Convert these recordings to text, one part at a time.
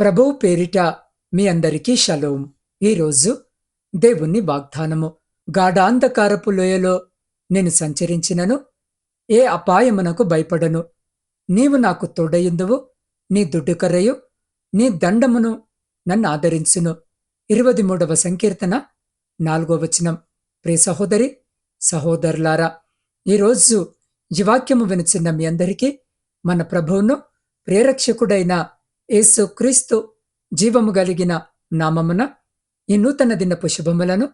ప్రభువు పేరిట మీ అందరికీ షలోం. ఈరోజు దేవుని వాగ్దానము. గాఢాంధకారపు లోయలో నేను సంచరించినను ఏ అపాయమునకు భయపడను. నీవు నాకు తోడయుందువు నీ దుడ్డుకర్రయు నీ దండమును నన్ను ఆదరించును. ఇరవై మూడవ సంకీర్తన నాలుగో వచనం. ప్రే సహోదరి సహోదరులారా ఈరోజు ఈ వాక్యము వినుచున్న మీ అందరికీ మన ప్రభువును ప్రేరక్షకుడైన యేసు క్రీస్తు జీవము కలిగిన నామమున ఈ నూతన దినపు శుభములను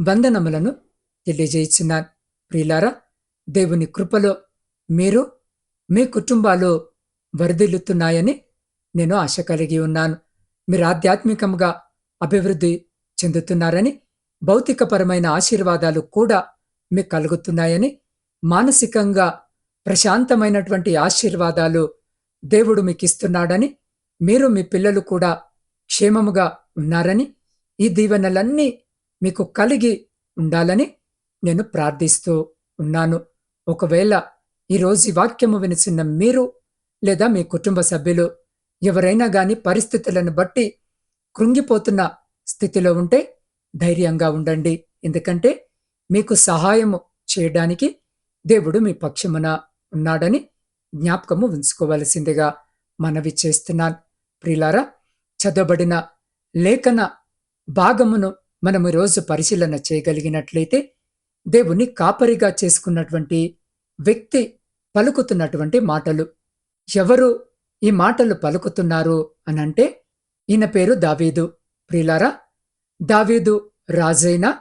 వందనములను తెలియజేయుచున్నాను. ప్రియులారా దేవుని కృపలో మీరు మీ కుటుంబాలు వరదిల్లుతున్నాయని నేను ఆశ కలిగి ఉన్నాను. మీరు ఆధ్యాత్మికంగా అభివృద్ధి చెందుతున్నారని భౌతికపరమైన ఆశీర్వాదాలు కూడా మీకు కలుగుతున్నాయని మానసికంగా ప్రశాంతమైనటువంటి ఆశీర్వాదాలు దేవుడు మీకు ఇస్తున్నాడని మీరు మీ పిల్లలు కూడా క్షేమముగా ఉన్నారని ఈ దీవెనలన్నీ మీకు కలిగి ఉండాలని నేను ప్రార్థిస్తూ ఉన్నాను. ఒకవేళ ఈరోజు ఈ వాక్యము వినిచిన మీరు లేదా మీ కుటుంబ సభ్యులు ఎవరైనా గాని పరిస్థితులను బట్టి కృంగిపోతున్న స్థితిలో ఉంటే ధైర్యంగా ఉండండి. ఎందుకంటే మీకు సహాయము చేయడానికి దేవుడు మీ పక్షమున ఉన్నాడని జ్ఞాపకము ఉంచుకోవలసిందిగా మనవి చేస్తున్నాను. ప్రిలారా చదవబడిన లేఖన భాగమును మనం ఈరోజు పరిశీలన చేయగలిగినట్లయితే దేవుని కాపరిగా చేసుకున్నటువంటి వ్యక్తి పలుకుతున్నటువంటి మాటలు. ఎవరు ఈ మాటలు పలుకుతున్నారు అనంటే ఈయన పేరు దావీదు. ప్రిలారా దావీదు రాజైన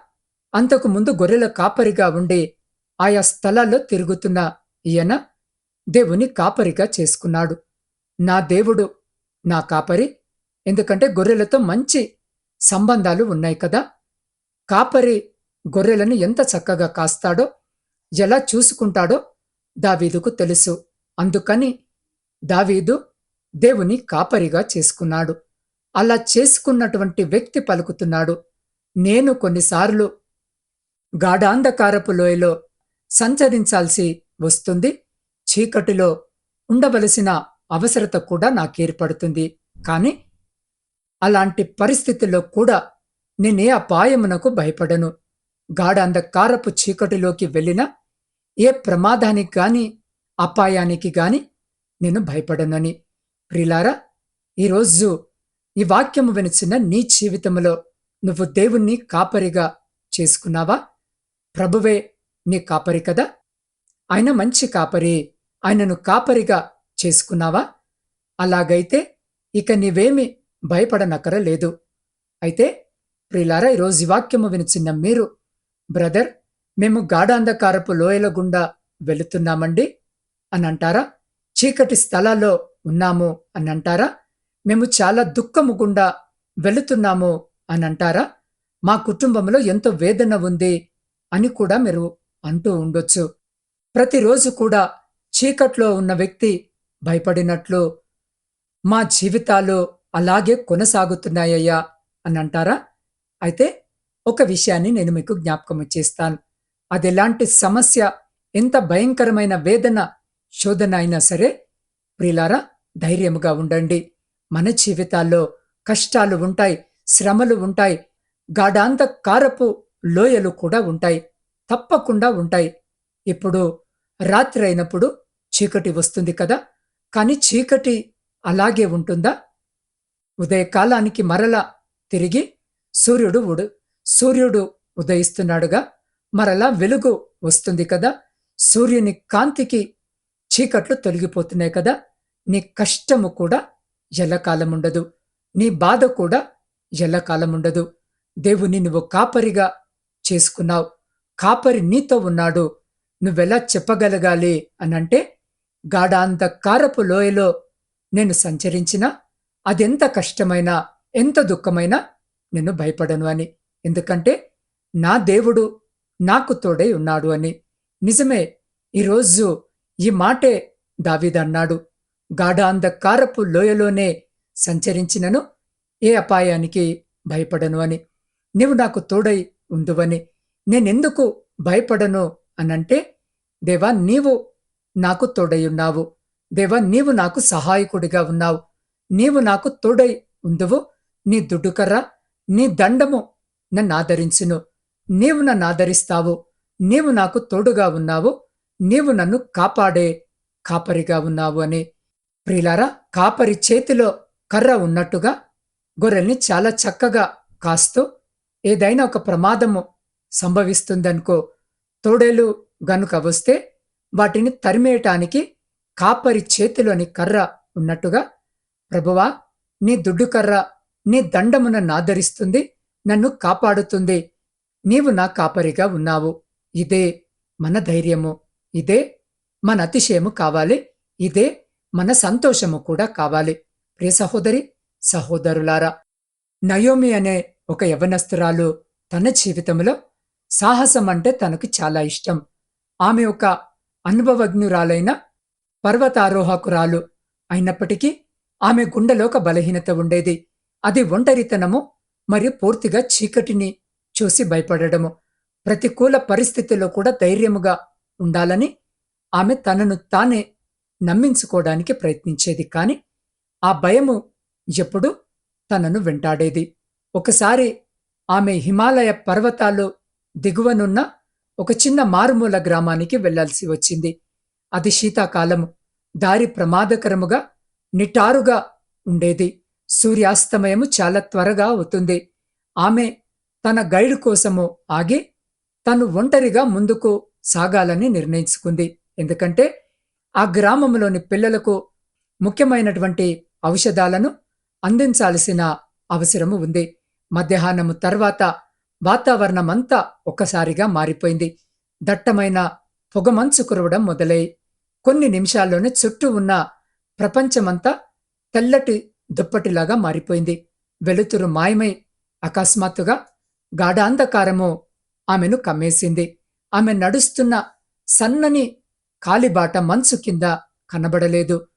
అంతకు ముందు గొర్రెల కాపరిగా ఉండి ఆయా స్థలాల్లో తిరుగుతున్న ఈయన దేవుని కాపరిగా చేసుకున్నాడు. నా దేవుడు నా కాపరి. ఎందుకంటే గొర్రెలతో మంచి సంబంధాలు ఉన్నాయి కదా. కాపరి గొర్రెలను ఎంత చక్కగా కాస్తాడో ఎలా చూసుకుంటాడో దావీదుకు తెలుసు. అందుకని దావీదు దేవుని కాపరిగా చేసుకున్నాడు. అలా చేసుకున్నటువంటి వ్యక్తి పలుకుతున్నాడు. నేను కొన్నిసార్లు గాఢాంధకారపు లోయలో సంచరించాల్సి వస్తుంది. చీకటిలో ఉండవలసిన అవసరత కూడా నాకేర్పడుతుంది. కాని అలాంటి పరిస్థితుల్లో కూడా నేనే అపాయమునకు భయపడను. గాఢాంధకారపు చీకటిలోకి వెళ్ళినా ఏ ప్రమాదానికి గాని అపాయానికి గాని నేను భయపడనని. ప్రిలారా ఈరోజు ఈ వాక్యము వినిచిన నీ జీవితంలో నువ్వు దేవుణ్ణి కాపరిగా చేసుకున్నావా? ప్రభువే నీ కాపరి కదా? ఆయన మంచి కాపరి. ఆయనను కాపరిగా చేసుకున్నావా? అలాగైతే ఇక నీవేమి భయపడనక్కరలేదు. అయితే ప్రిలారా ఈరోజు వాక్యము వినిచిన్న మీరు బ్రదర్ మేము గాఢాంధకారపు లోయల గుండా వెళుతున్నామండి అని అంటారా చీకటి స్థలాల్లో ఉన్నాము అని అంటారా మేము చాలా దుఃఖము గుండా వెళుతున్నాము అని అంటారా మా కుటుంబంలో ఎంతో వేదన ఉంది అని కూడా మీరు అంటూ ఉండొచ్చు. ప్రతిరోజు కూడా చీకట్లో ఉన్న వ్యక్తి భయపడినట్లు మా జీవితాలు అలాగే కొనసాగుతున్నాయ్యా అని అంటారా? అయితే ఒక విషయాన్ని నేను మీకు జ్ఞాపకం చేస్తాను. అది ఎలాంటి సమస్య ఎంత భయంకరమైన వేదన శోధన అయినా సరే ప్రిలారా ధైర్యముగా ఉండండి. మన జీవితాల్లో కష్టాలు ఉంటాయి శ్రమలు ఉంటాయి గాఢాంత కారపు లోయలు కూడా ఉంటాయి తప్పకుండా ఉంటాయి. ఇప్పుడు రాత్రి అయినప్పుడు చీకటి వస్తుంది కదా కానీ చీకటి అలాగే ఉంటుందా? ఉదయకాలానికి మరల తిరిగి సూర్యుడు ఉడు సూర్యుడు ఉదయిస్తున్నాడుగా మరలా వెలుగు వస్తుంది కదా సూర్యుని కాంతికి చీకట్లు తొలగిపోతున్నాయి కదా నీ కష్టము కూడా ఎల్లకాలం ఉండదు నీ బాధ కూడా ఎల్లకాలం ఉండదు దేవుని నువ్వు కాపరిగా చేసుకున్నావు కాపరి నీతో ఉన్నాడు నువ్వెలా చెప్పగలగాలి అనంటే గాఢాంధకారపు లోయలో నేను సంచరించినా అదెంత కష్టమైనా ఎంత దుఃఖమైనా నేను భయపడను అని. ఎందుకంటే నా దేవుడు నాకు తోడై ఉన్నాడు అని. నిజమే ఈరోజు ఈ మాటే దావిదన్నాడు గాఢాంధకారపు లోయలోనే సంచరించినను ఏ అపాయానికి భయపడను అని. నీవు నాకు తోడై ఉండువని. నేనెందుకు భయపడను అనంటే దేవా నీవు నాకు తోడై ఉన్నావు. దేవా నీవు నాకు సహాయకుడిగా ఉన్నావు. నీవు నాకు తోడై ఉందువు. నీ దుడ్డుకర్ర నీ దండము నన్ను ఆదరించును. నీవు నన్ను ఆదరిస్తావు. నీవు నాకు తోడుగా ఉన్నావు. నీవు నన్ను కాపాడే కాపరిగా ఉన్నావు అని. ప్రిలారా కాపరి చేతిలో కర్ర ఉన్నట్టుగా గొర్రెల్ని చాలా చక్కగా కాస్తూ ఏదైనా ఒక ప్రమాదము సంభవిస్తుందనుకో తోడేలు గనుక వస్తే వాటిని తరిమేయటానికి కాపరి చేతిలోని కర్ర ఉన్నట్టుగా ప్రభువా నీ దుడ్డు కర్ర నీ దండమున నాదరిస్తుంది నన్ను కాపాడుతుంది. నీవు నా కాపరిగా ఉన్నావు. ఇదే మన ధైర్యము. ఇదే మన అతిశయము కావాలి. ఇదే మన సంతోషము కూడా కావాలి. ప్రియ సహోదరి సహోదరులారా నయోమి అనే ఒక యవనస్తురాలు తన జీవితంలో సాహసం అంటే తనకు చాలా ఇష్టం. ఆమె ఒక అనుభవజ్ఞురాలైన పర్వతారోహకురాలు అయినప్పటికీ ఆమె గుండెలో ఒక బలహీనత ఉండేది. అది ఒంటరితనము మరియు పూర్తిగా చీకటిని చూసి భయపడడము. ప్రతికూల పరిస్థితుల్లో కూడా ధైర్యముగా ఉండాలని ఆమె తనను తానే నమ్మించుకోవడానికి ప్రయత్నించేది. కాని ఆ భయము ఎప్పుడు తనను వెంటాడేది. ఒకసారి ఆమె హిమాలయ పర్వతాలు దిగువనున్న ఒక చిన్న మారుమూల గ్రామానికి వెళ్ళాల్సి వచ్చింది. అది శీతాకాలము దారి ప్రమాదకరముగా నిటారుగా ఉండేది. సూర్యాస్తమయము చాలా త్వరగా అవుతుంది. ఆమె తన గైడ్ కోసము ఆగి తను ఒంటరిగా ముందుకు సాగాలని నిర్ణయించుకుంది. ఎందుకంటే ఆ గ్రామంలోని పిల్లలకు ముఖ్యమైనటువంటి ఔషధాలను అందించాల్సిన అవసరము ఉంది. మధ్యాహ్నము తర్వాత వాతావరణమంతా ఒక్కసారిగా మారిపోయింది. దట్టమైన పొగమంచు కురవడం మొదలై కొన్ని నిమిషాల్లోనే చుట్టూ ఉన్న ప్రపంచమంతా తెల్లటి దుప్పటిలాగా మారిపోయింది. వెలుతురు మాయమై అకస్మాత్తుగా గాఢాంధకారము ఆమెను కమ్మేసింది. ఆమె నడుస్తున్న సన్నని కాలిబాట మంచు కింద కనబడలేదు.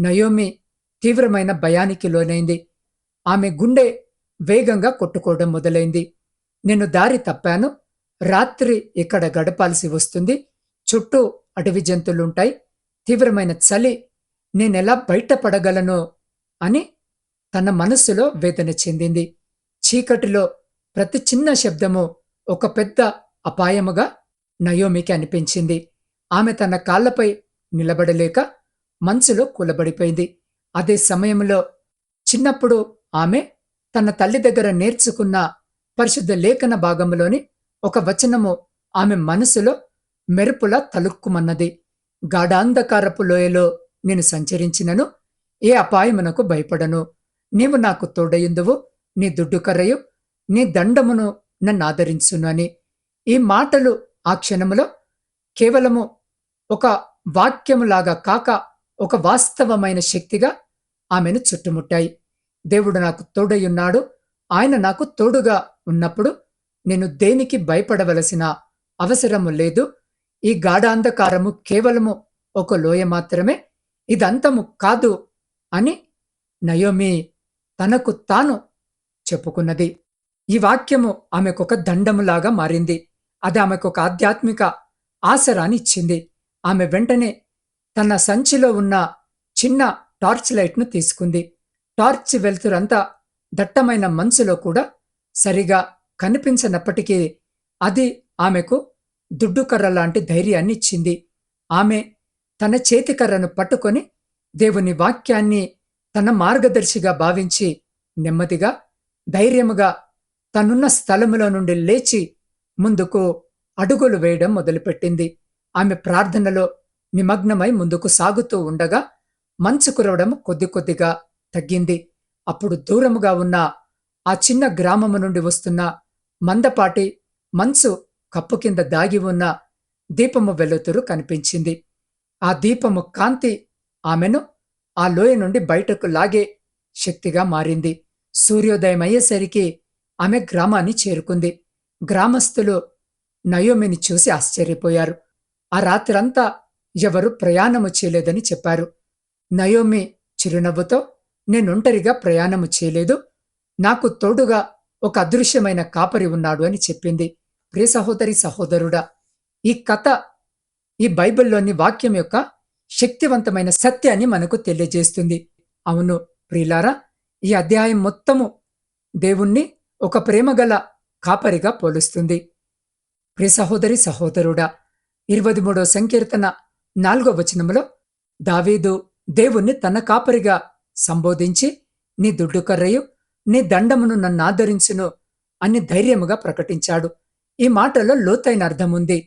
నయోమి తీవ్రమైన భయానికి లోనైంది. ఆమె గుండె వేగంగా కొట్టుకోవడం మొదలైంది. నేను దారి తప్పాను. రాత్రి ఇక్కడ గడపాల్సి వస్తుంది. చుట్టూ అటవి జంతువులుంటాయి. తీవ్రమైన చలి. నేనెలా బయటపడగలను అని తన మనస్సులో వేదన చెందింది. చీకటిలో ప్రతి చిన్న శబ్దము ఒక పెద్ద అపాయముగా నయోమికి అనిపించింది. ఆమె తన కాళ్ళపై నిలబడలేక మనసులో కూలబడిపోయింది. అదే సమయంలో చిన్నప్పుడు ఆమె తన తల్లి దగ్గర నేర్చుకున్న పరిశుద్ధ లేఖన భాగంలోని ఒక వచనము ఆమె మనసులో మెరుపులా తలుక్కుమన్నది గాఢాంధకారపు లోయలో నేను సంచరించినను ఏ అపాయమునకు భయపడను. నీవు నాకు తోడయుందువు నీ దుడ్డుకర్రయు నీ దండమును నన్ను ఆదరించును అని. ఈ మాటలు ఆ క్షణములో కేవలము ఒక వాక్యములాగా కాక ఒక వాస్తవమైన శక్తిగా ఆమెను చుట్టుముట్టాయి. దేవుడు నాకు తోడయున్నాడు ఆయన నాకు తోడుగా ఉన్నప్పుడు నేను దేనికి భయపడవలసిన అవసరము లేదు. ఈ గాఢాంధకారము కేవలము ఒక లోయ మాత్రమే ఇదంతము కాదు అని నయోమి తనకు తాను చెప్పుకున్నది. ఈ వాక్యము ఆమెకొక దండములాగా మారింది. అది ఆమెకొక ఆధ్యాత్మిక ఆసరానిచ్చింది ఆమె వెంటనే తన సంచిలో ఉన్న చిన్న టార్చ్ లైట్ను తీసుకుంది. టార్చ్ వెలుతురంతా దట్టమైన మంచులో కూడా సరిగా కనిపించనప్పటికీ అది ఆమెకు దుడ్డుకర్ర లాంటి ధైర్యాన్ని ఇచ్చింది ఆమె తన చేతికర్రను పట్టుకొని దేవుని వాక్యాన్ని తన మార్గదర్శిగా భావించి నెమ్మదిగా ధైర్యముగా తనున్న స్థలములో నుండి లేచి ముందుకు అడుగులు వేయడం మొదలుపెట్టింది. ఆమె ప్రార్థనలో నిమగ్నమై ముందుకు సాగుతూ ఉండగా మంచు కురవడం కొద్ది కొద్దిగా తగ్గింది. అప్పుడు దూరముగా ఉన్న ఆ చిన్న గ్రామము నుండి వస్తున్న మందపాటి మంచు కప్పు కింద దాగి ఉన్న దీపము వెలుతురు కనిపించింది. ఆ దీపము కాంతి ఆమెను ఆ లోయ నుండి బయటకు లాగే శక్తిగా మారింది. సూర్యోదయం అయ్యేసరికి ఆమె గ్రామాన్ని చేరుకుంది. గ్రామస్తులు నయోమిని చూసి ఆశ్చర్యపోయారు. ఆ రాత్రంతా ఎవరు ప్రయాణము చేయలేదని చెప్పారు. నయోమి చిరునవ్వుతో నేనొంటరిగా ప్రయాణము చేయలేదు. నాకు తోడుగా ఒక అదృశ్యమైన కాపరి ఉన్నాడు అని చెప్పింది. ప్రియ సహోదరి సహోదరుడా ఈ కథ ఈ బైబిల్లోని వాక్యం యొక్క శక్తివంతమైన సత్యాన్ని మనకు తెలియజేస్తుంది. అవును ప్రియులారా ఈ అధ్యాయం మొత్తము దేవుణ్ణి ఒక ప్రేమగల కాపరిగా పోలుస్తుంది. ప్రియ సహోదరి సహోదరుడా ఇరవై మూడో సంకీర్తన నాలుగో వచనములో దావీదు దేవుణ్ణి తన కాపరిగా సంబోధించి నీ దుడ్డు కర్రయు నీ దండమును నన్ను ఆదరించును అని ధైర్యముగా ప్రకటించాడు. ఈ మాటలో లోతైన అర్థముంది.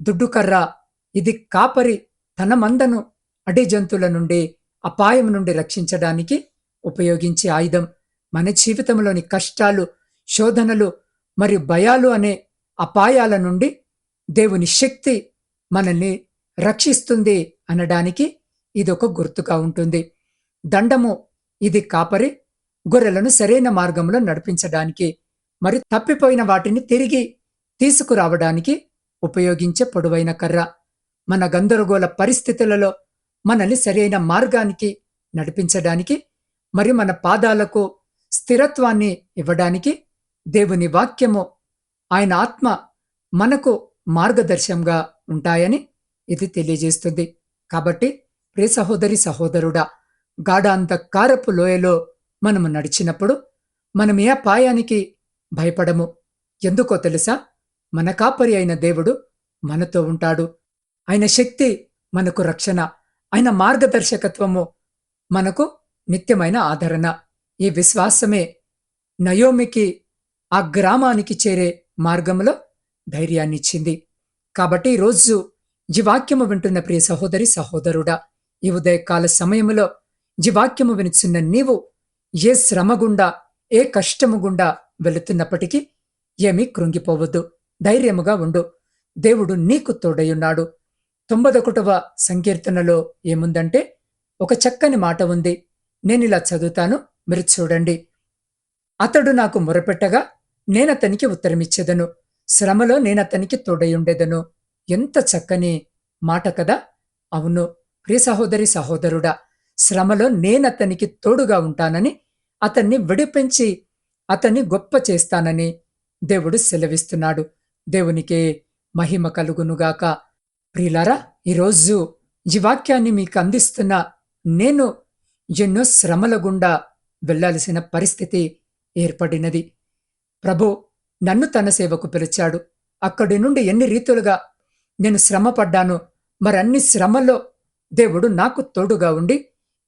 దుడ్డుకర్ర ఇది కాపరి తన మందను అడి జంతువుల నుండి అపాయం నుండి రక్షించడానికి ఉపయోగించే ఆయుధం. మన జీవితంలోని కష్టాలు శోధనలు మరియు భయాలు అనే అపాయాల నుండి దేవుని శక్తి మనల్ని రక్షిస్తుంది అనడానికి ఇదొక గుర్తుగా ఉంటుంది. దండము ఇది కాపరి గొర్రెలను సరైన మార్గంలో నడిపించడానికి మరి తప్పిపోయిన వాటిని తిరిగి తీసుకురావడానికి ఉపయోగించే పొడవైన కర్ర. మన గందరగోళ పరిస్థితులలో మనల్ని సరైన మార్గానికి నడిపించడానికి మరి మన పాదాలకు స్థిరత్వాన్ని ఇవ్వడానికి దేవుని వాక్యము ఆయన ఆత్మ మనకు మార్గదర్శంగా ఉంటాయని ఇది తెలియజేస్తుంది. కాబట్టి ప్రే సహోదరి సహోదరుడా గాఢాంధకారపు లోయలో మనము నడిచినప్పుడు మనం ఏ అపాయానికి భయపడము? ఎందుకో తెలుసా? మన కాపరి అయిన దేవుడు మనతో ఉంటాడు. ఆయన శక్తి మనకు రక్షణ. ఆయన మార్గదర్శకత్వము మనకు నిత్యమైన ఆదరణ. ఈ విశ్వాసమే నయోమికి ఆ గ్రామానికి చేరే మార్గంలో ధైర్యాన్నిచ్చింది. కాబట్టి ఈరోజు ఈ వాక్యము వింటున్న ప్రియ సహోదరి సహోదరుడా ఈ ఉదయకాల సమయములో ఈ వాక్యము వినుచున్న నీవు ఏ శ్రమ గుండా ఏ కష్టము గుండా వెళుతున్నప్పటికీ ఏమీ కృంగిపోవద్దు. ధైర్యముగా ఉండు. దేవుడు నీకు తోడయున్నాడు తొంభదొకటవ సంకీర్తనలో ఏముందంటే ఒక చక్కని మాట ఉంది. నేనిలా చదువుతాను మీరు చూడండి. అతడు నాకు మొరపెట్టగా నేనతనికి ఉత్తరమిచ్చేదను. శ్రమలో నేనతనికి తోడయుండేదను ఎంత చక్కని మాట కదా! అవును ప్రియ సహోదరి సహోదరుడా శ్రమలో నేనతనికి తోడుగా ఉంటానని అతన్ని విడిపించి అతన్ని గొప్ప చేస్తానని దేవుడు సెలవిస్తున్నాడు. దేవునికే మహిమ కలుగునుగాక ప్రియులారా ఈరోజు ఈ వాక్యాన్ని మీకు అందిస్తున్న నేను ఎన్నో శ్రమల గుండా వెళ్ళాల్సిన పరిస్థితి ఏర్పడినది. ప్రభు నన్ను తన సేవకు పిలిచాడు. అక్కడి నుండి ఎన్ని రీతులుగా నేను శ్రమ పడ్డాను మరన్ని శ్రమల్లో దేవుడు నాకు తోడుగా ఉండి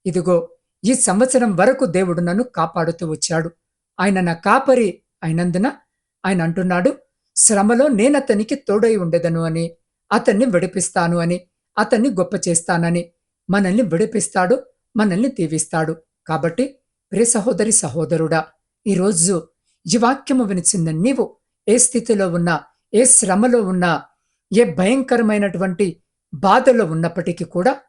ఇదిగో ఈ సంవత్సరం వరకు దేవుడు నన్ను కాపాడుతూ వచ్చాడు. ఆయన నా కాపరి అయినందున ఆయన అంటున్నాడు శ్రమలో నేనతనికి తోడై ఉండేదను అని అతన్ని విడిపిస్తాను అని అతన్ని గొప్ప చేస్తానని. మనల్ని విడిపిస్తాడు మనల్ని దీవిస్తాడు. కాబట్టి ప్రియ సహోదరి సహోదరుడా ఈరోజు ఈ వాక్యము వినిచిన నీవు. ఏ స్థితిలో ఉన్నా ఏ శ్రమలో ఉన్నా ఏ భయంకరమైనటువంటి బాధలో ఉన్నప్పటికీ కూడా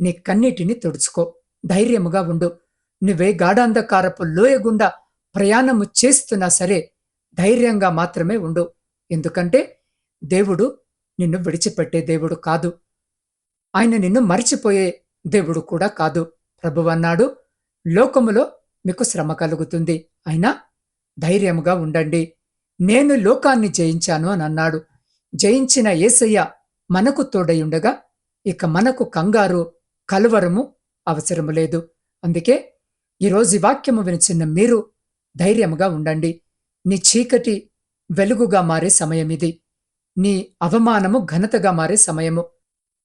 నీ కన్నీటిని తుడుచుకో. ధైర్యముగా ఉండు. నువ్వే గాఢాంధకారపు లోయగుండా ప్రయాణము చేస్తున్నా సరే ధైర్యంగా మాత్రమే ఉండు. ఎందుకంటే దేవుడు నిన్ను విడిచిపెట్టే దేవుడు కాదు. ఆయన నిన్ను మరిచిపోయే దేవుడు కూడా కాదు. ప్రభువన్నాడు లోకములో మీకు శ్రమ కలుగుతుంది. అయినా ధైర్యముగా ఉండండి. నేను లోకాన్ని జయించాను అని అన్నాడు. జయించిన ఏసయ్య మనకు తోడయుండగా ఇక మనకు కంగారు కలవరము అవసరము లేదు. అందుకే ఈరోజు వాక్యము వినిచిన్న మీరు ధైర్యముగా ఉండండి. నీ చీకటి వెలుగుగా మారే సమయం ఇది. నీ అవమానము ఘనతగా మారే సమయము.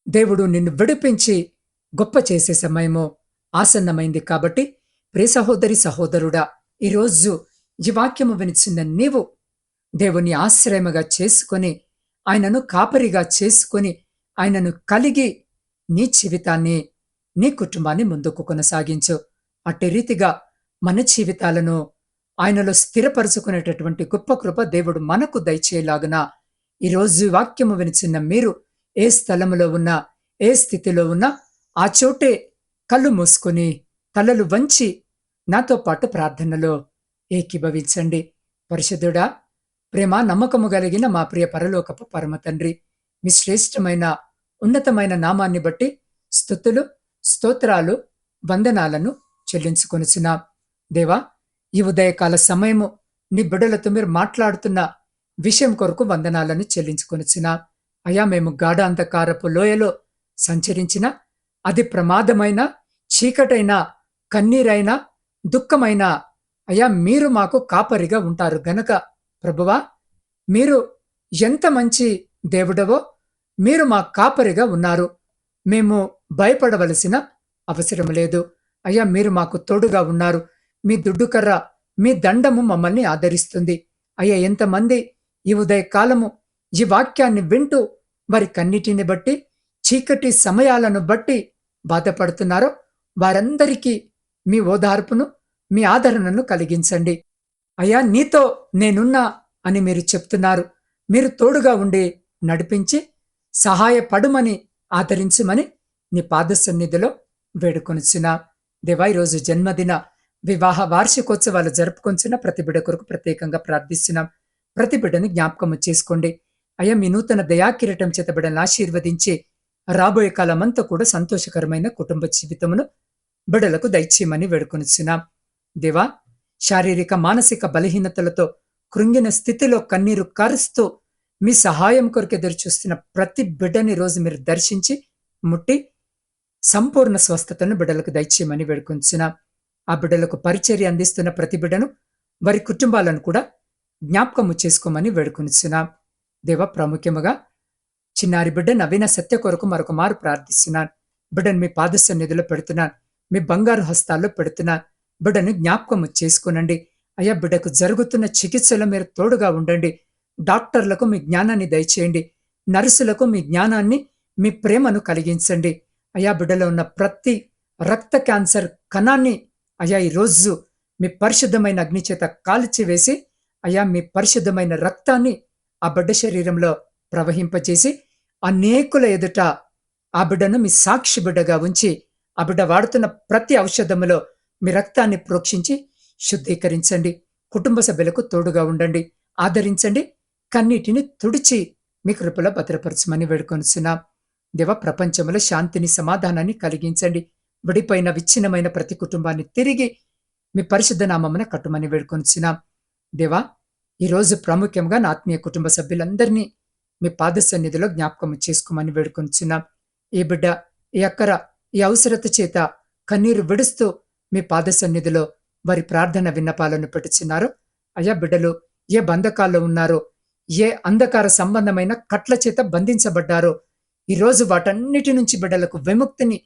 దేవుడు నిన్ను విడిపించి గొప్ప చేసే సమయము ఆసన్నమైంది కాబట్టి ప్రియ సహోదరి సహోదరుడా ఈరోజు ఈ వాక్యము వినిచిన నీవు దేవుని ఆశ్రయముగా చేసుకొని ఆయనను కాపరిగా చేసుకొని ఆయనను కలిగి నీ జీవితాన్ని నీ కుటుంబాన్ని ముందుకు కొనసాగించు. అట్టి రీతిగా మన జీవితాలను ఆయనలో స్థిరపరుచుకునేటటువంటి గొప్ప కృప దేవుడు మనకు దయచేయలాగున ఈరోజు వాక్యము వినిచిన్న మీరు ఏ స్థలములో ఉన్నా ఏ స్థితిలో ఉన్నా ఆ చోటే కళ్ళు మూసుకొని తలలు వంచి నాతో పాటు ప్రార్థనలో ఏకీభవించండి. పరిశుద్ధుడా ప్రేమ నమ్మకము కలిగిన మా ప్రియ పరలోకపు పరమ తండ్రి మీ శ్రేష్టమైన ఉన్నతమైన నామాన్ని బట్టి స్థుతులు స్తోత్రాలు వందనాలను చెల్లించుకొనుచున్నాం. దేవా ఈ ఉదయకాల సమయము నీ బిడ్డలతో మీరు మాట్లాడుతున్న విషయం కొరకు వందనాలను చెల్లించుకొనుచున్నాం. అయా మేము గాఢ అంధకారపు లోయలో సంచరించిన అది ప్రమాదమైన చీకటైన కన్నీరైనా దుఃఖమైన అయ్యా మీరు మాకు కాపరిగా ఉంటారు గనక. ప్రభువా మీరు ఎంత మంచి దేవుడవో మీరు మా కాపరిగా ఉన్నారు. మేము భయపడవలసిన అవసరం లేదు. అయ్యా మీరు మాకు తోడుగా ఉన్నారు. మీ దుడ్డుకర్ర మీ దండము మమ్మల్ని ఆదరిస్తుంది. అయ్యా ఎంతమంది ఈ ఉదయకాలము ఈ వాక్యాన్ని వింటూ వారి కన్నిటిని బట్టి చీకటి సమయాలను బట్టి బాధపడుతున్నారో వారందరికీ మీ ఓదార్పును మీ ఆదరణను కలిగించండి. అయ్యా నీతో నేనున్నా అని మీరు చెప్తున్నారు. మీరు తోడుగా ఉండి నడిపించి సహాయపడుమని ఆదరించమని నీ పాద సన్నిధిలో వేడుకొనిచిన దేవా ఈరోజు జన్మదిన వివాహ వార్షికోత్సవాలు జరుపుకొంచిన ప్రతి బిడ్డ కొరకు ప్రత్యేకంగా ప్రార్థిస్తున్నాం. ప్రతి బిడ్డను జ్ఞాపకము చేసుకోండి. అయ్యా మీ నూతన దయాకిరీటం చేత బిడ్డను ఆశీర్వదించి రాబోయే కాలమంతా కూడా సంతోషకరమైన కుటుంబ జీవితమును బిడలకు దయచేయమని వేడుకొనిచ్చున్నాం దేవా శారీరక మానసిక బలహీనతలతో కృంగిన స్థితిలో కన్నీరు కారుస్తూ మీ సహాయం కొరకు ఎదురు చూస్తున్న ప్రతి బిడ్డని రోజు మీరు దర్శించి ముట్టి సంపూర్ణ స్వస్థతను బిడ్డలకు దయచేయమని వేడుకొంచున్నాం ఆ బిడ్డలకు పరిచర్య అందిస్తున్న ప్రతి బిడ్డను వారి కుటుంబాలను కూడా జ్ఞాపకము చేసుకోమని వేడుకొనిచున్నాం దేవ ప్రాముఖ్యముగా చిన్నారి బిడ్డ నవీన సత్య కొరకు మరొక మారు ప్రార్థిస్తున్నాను. బిడ్డను మీ పాద సన్నిధిలో పెడుతున్నాను. మీ బంగారు హస్తాల్లో పెడుతున్నాను. బిడ్డను జ్ఞాపకము చేసుకునండి. అయ్యా బిడ్డకు జరుగుతున్న చికిత్సలో మీరు తోడుగా ఉండండి. డాక్టర్లకు మీ జ్ఞానాన్ని దయచేయండి. నర్సులకు మీ జ్ఞానాన్ని మీ ప్రేమను కలిగించండి. అయా బిడ్డలో ఉన్న ప్రతి రక్త క్యాన్సర్ కణాన్ని అయా ఈ రోజు మీ పరిశుద్ధమైన అగ్నిచేత కాల్చివేసి అయా మీ పరిశుద్ధమైన రక్తాన్ని ఆ బిడ్డ శరీరంలో ప్రవహింపచేసి అనేకుల ఎదుట ఆ బిడ్డను మీ సాక్షి బిడ్డగా ఉంచి ఆ బిడ్డ వాడుతున్న ప్రతి ఔషధములో మీ రక్తాన్ని ప్రోక్షించి శుద్ధీకరించండి. కుటుంబ సభ్యులకు తోడుగా ఉండండి. ఆదరించండి. కన్నీటిని తుడిచి మీ కృపలో భద్రపరచమని వేడుకొనిచున్నాం. దేవ ప్రపంచంలో శాంతిని సమాధానాన్ని కలిగించండి. విడిపోయిన విచ్ఛిన్నమైన ప్రతి కుటుంబాన్ని తిరిగి మీ పరిశుద్ధ నామమున కట్టుమని వేడుకొనిచున్నాం. దేవా ఈరోజు ప్రాముఖ్యంగా నా ఆత్మీయ కుటుంబ సభ్యులందరినీ మీ పాద సన్నిధిలో జ్ఞాపకం చేసుకోమని వేడుకొనిచున్నాం. ఈ బిడ్డ ఈ అక్కర ఈ అవసరత చేత కన్నీరు విడుస్తూ మీ పాద సన్నిధిలో వారి ప్రార్థన విన్నపాలను పెట్టుచున్నారు అయ్యా బిడ్డలు ఏ బంధకాల్లో ఉన్నారో ఏ అంధకార సంబంధమైన కట్ల చేత బంధించబడ్డారో ఈరోజు వాటన్నిటి నుంచి బిడ్డలకు విముక్తిని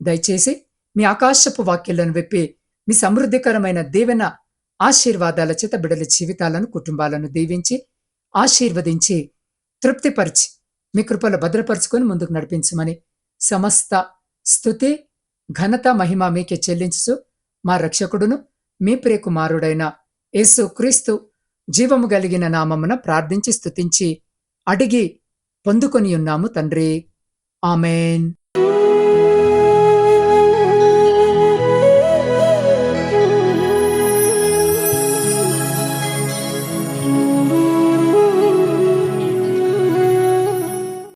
దయచేసి మీ ఆకాశపు వాక్యాలను విప్పి మీ సమృద్ధికరమైన దీవెన ఆశీర్వాదాల చేత బిడ్డల జీవితాలను కుటుంబాలను దీవించి ఆశీర్వదించి తృప్తిపరిచి మీ కృపలో భద్రపరుచుకొని ముందుకు నడిపించమని సమస్త స్థుతి ఘనత మహిమ మీకే చెల్లించు మా రక్షకుడును మీ ప్రియకుమారుడైన యేసు క్రీస్తు జీవము కలిగిన నామమున ప్రార్థించి స్తుతించి అడిగి పొందుకొని ఉన్నాము తండ్రి. ఆమెన్.